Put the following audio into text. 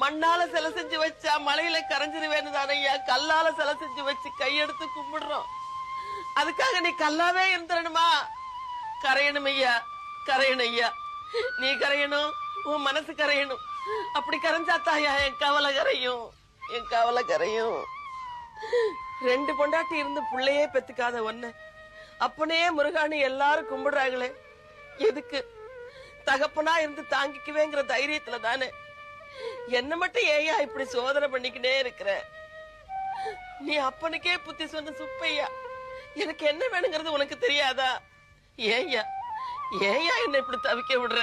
மண்ணால சிலை செஞ்சு வச்சா மலையில கரைஞ்சிருவேன்னு தானே கல்லால சிலை செஞ்சு வச்சு கையெடுத்து கும்பிடுறோம். அதுக்காக நீ கல்லாவே இருந்துடணுமா? கரையணும் ஐயா. கரையணும் ஐயா. நீ கரையணும் உன் மனசு கரையணும். அப்படி கரைஞ்சா தாயா என் கவலை கரையும். என் கவலை கரையும். ரெண்டு பொண்டாட்டி இருந்து பிள்ளையே பெத்துக்காத ஒன்ன அப்பனே முருகானு எல்லாரும் கும்பிடுறாங்களே. எதுக்கு? தகப்பனா இருந்து தாங்கிக்குவேங்கிற தைரியத்துல தானே என்ன மட்டும் ஏயா இப்படி சோதனை பண்ணிக்கிட்டே இருக்கிற? நீ அப்பனுக்கே புத்தி சொன்ன சுப்பையா எனக்கு என்ன வேணுங்கிறது உனக்கு தெரியாதா? ஏய்யா ஏய்யா என்ன இப்படி தவிக்க விடுற?